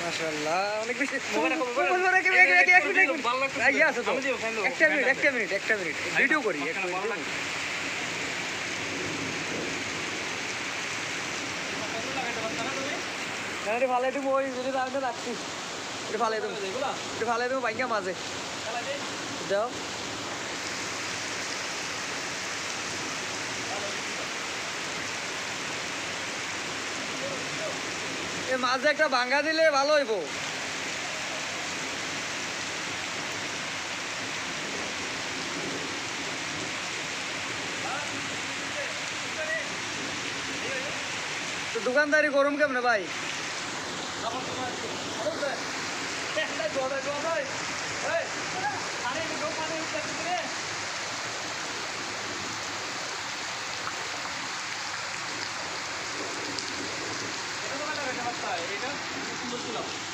মাশাআল্লাহ অনেক বেশি। ভালো একটা মিনিট একটা মিনিট একটা মিনিট। ভিডিও করি ওই যদি রাখছি এটা এটা মাঝে দাও এ মাঝে একটা ভাঙ্গা দিলে ভালো হইব। তো দোকানদারি করুম কেমনে ভাই?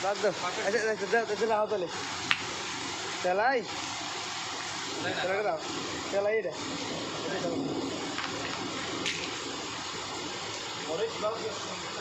বাদ দাও। আচ্ছা আচ্ছা দাও দাও দাও তাহলে তেলাই তেলাই দাও। তেলাই রে। Oraya